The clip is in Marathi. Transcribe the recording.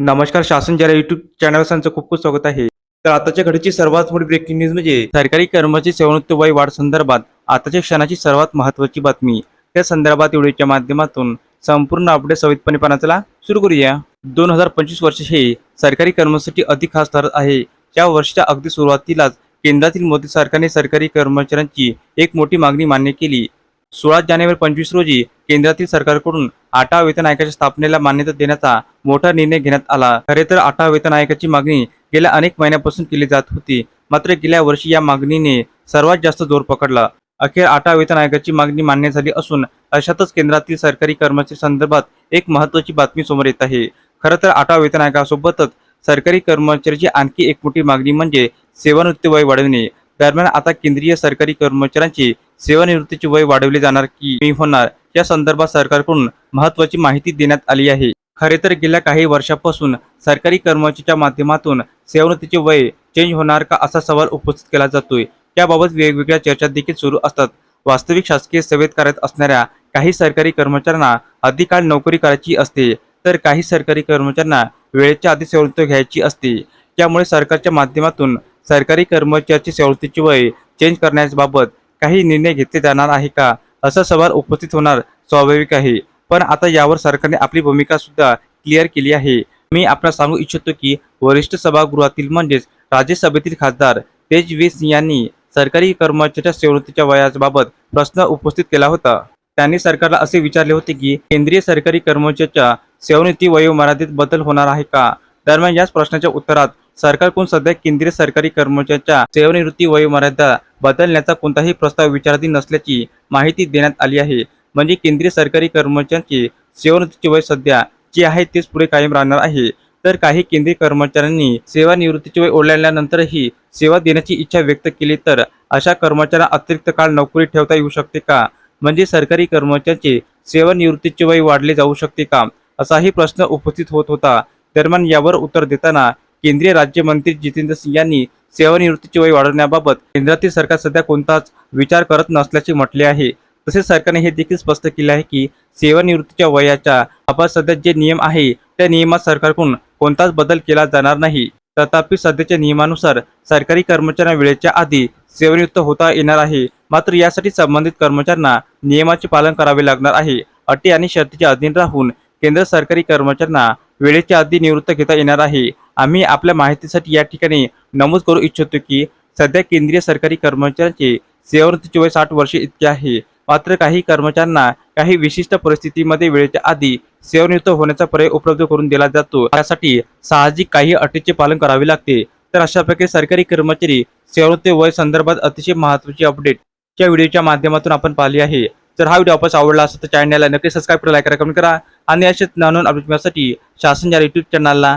नमस्कार शासन जरा युट्यूब चॅनल खूप खूप स्वागत आहे. तर आताच्या घडीची सर्वात मोठी ब्रेकिंग न्यूज म्हणजे सरकारी कर्मचारी सेवानिवृत्त वय वाढ संदर्भात आताच्या क्षणाची सर्वात महत्वाची बातमी. त्या संदर्भात व्हिडिओच्या माध्यमातून संपूर्ण अपडेट सवितपणे पाहण्याला सुरू करूया. दोन हजार पंचवीस वर्ष हे सरकारी कर्मचाऱ्यांसाठी अधिक खास ठरत आहे. या वर्षाच्या अगदी सुरुवातीलाच केंद्रातील मोदी सरकारने सरकारी कर्मचाऱ्यांची एक मोठी मागणी मान्य केली. सोळा जानेवारी पंचवीस रोजी केंद्रातील सरकारकडून आठवा वेतन आयोगाच्या स्थापनेला मान्यता देण्याचा मोठा निर्णय घेण्यात आला. खरे तर आठवा वेतन आयोगाची मागणी गेल्या अनेक महिन्यापासून केली जात होती. मात्र गेल्या वर्षी या मागणीने सर्वात जास्त जोर पकडला. अखेर आठवा वेतन आयोगाची मागणी मान्य झाली असून अशातच केंद्रातील सरकारी कर्मचारी संदर्भात एक महत्वाची बातमी समोर येत आहे. खरं तर आठवा वेतन आयोगासोबतच सरकारी कर्मचाऱ्याची आणखी एक मोठी मागणी म्हणजे सेवानिवृत्ती वय वाढविणे. दरम्यान आता केंद्रीय सरकारी कर्मचाऱ्यांची सेवानिवृत्तीचे वय वाढवले जाणार की होणार या संदर्भात सरकारकडून महत्वाची माहिती देण्यात आली आहे. खरे तर गेल्या काही वर्षापासून सरकारी कर्मचाऱ्याच्या माध्यमातून सेवानिवृत्तीचे वय चेंज होणार का असा सवाल उपस्थित केला जातोय. त्याबाबत वेगवेगळ्या चर्चा देखील सुरू असतात. वास्तविक शासकीय सेवेत करत असणाऱ्या काही सरकारी कर्मचाऱ्यांना अधिक काळ नोकरी करायची असते तर काही सरकारी कर्मचाऱ्यांना वेळेच्या आधी सेवानिवृत्ती घ्यायची असते. त्यामुळे सरकारच्या माध्यमातून सरकारी कर्मचाऱ्याची सेवृत्तीची वय चेंज करण्याबाबत काही निर्णय घेतले जाणार आहे का? असा सवाल उपस्थित होणार स्वाभाविक आहे पण आता यावर सरकारने आपली भूमिका सुद्धा क्लिअर केली आहे. मी आपल्याला सांगू इच्छितो की वरिष्ठ सभागृहातील म्हणजेच राज्यसभेतील खासदार तेजवीर सिंह यांनी सरकारी कर्मचाऱ्याच्या सेवृत्तीच्या वयाबाबत प्रश्न उपस्थित केला होता. त्यांनी सरकारला असे विचारले होते की केंद्रीय सरकारी कर्मचाऱ्याच्या सेवनिती वयोमर्यादेत बदल होणार आहे का? दरम्यान याच प्रश्नाच्या उत्तरात सरकारकडून सध्या केंद्रीय सरकारी कर्मचाऱ्यांच्या सेवानिवृत्ती वयोमर्यादा बदलण्याचा कोणताही प्रस्ताव विचाराधीन नसल्याची माहिती देण्यात आली आहे. म्हणजे केंद्रीय सरकारी कर्मचाऱ्यांचे सेवानिवृत्तीचे वय सध्या जे आहे तेच पुढे कायम राहणार आहे. तर काही केंद्रीय कर्मचाऱ्यांनी सेवानिवृत्तीचे वय ओलांडल्यानंतरही सेवा देण्याची इच्छा व्यक्त केली तर अशा कर्मचाऱ्यांना अतिरिक्त काळ नोकरी ठेवता येऊ शकते का? म्हणजे सरकारी कर्मचाऱ्यांचे सेवानिवृत्तीचे वय वाढले जाऊ शकते का? असाही प्रश्न उपस्थित होत होता. दरम्यान यावर उत्तर देताना केंद्रीय राज्यमंत्री जितेंद्र सिंह यांनी सेवानिवृत्तीचे वय वाढवण्याबाबत केंद्रातील सरकार सध्या कोणताच विचार करत नसल्याचे म्हटले आहे. तसेच सरकारने हे देखील स्पष्ट केले आहे की सेवानिवृत्तीच्या वयाच्या बाबत सध्या जे नियम आहे त्या नियमात सरकारकडून कोणताच बदल केला जाणार नाही. तथापि सध्याच्या नियमानुसार सरकारी कर्मचाऱ्यांना वेळेच्या आधी सेवानिवृत्त होता येणार आहे. मात्र यासाठी संबंधित कर्मचाऱ्यांना नियमाचे पालन करावे लागणार आहे. अटी आणि शर्तीच्या अधीन राहून केंद्र सरकारी कर्मचाऱ्यांना वेळेच्या आधी निवृत्त घेता येणार आहे. आम्ही आपल्या माहितीसाठी या ठिकाणी नमूद करू इच्छितो की सध्या केंद्रीय सरकारी कर्मचाऱ्यांचे सेवानिवृत्तीचे वय साठ वर्षे इतके आहे. मात्र काही कर्मचाऱ्यांना काही विशिष्ट परिस्थितीमध्ये वेळेच्या आधी सेवानिवृत्त होण्याचा पर्याय उपलब्ध करून दिला जातो. त्यासाठी साहजिक काही अटीचे पालन करावे लागते. तर अशा प्रकारे सरकारी कर्मचारी सेवानिवृत्ती वय संदर्भात अतिशय महत्वाची अपडेट या व्हिडिओच्या माध्यमातून आपण पाहिली आहे. जर हा व्हिडिओ आपण आवडला असेल तर चॅनलला नक्की सबस्क्राईब करा लाईक करा कमेंट करा. आणि असेच नॉन अपडेट मिळण्यासाठी शासन या युट्यूब चॅनलला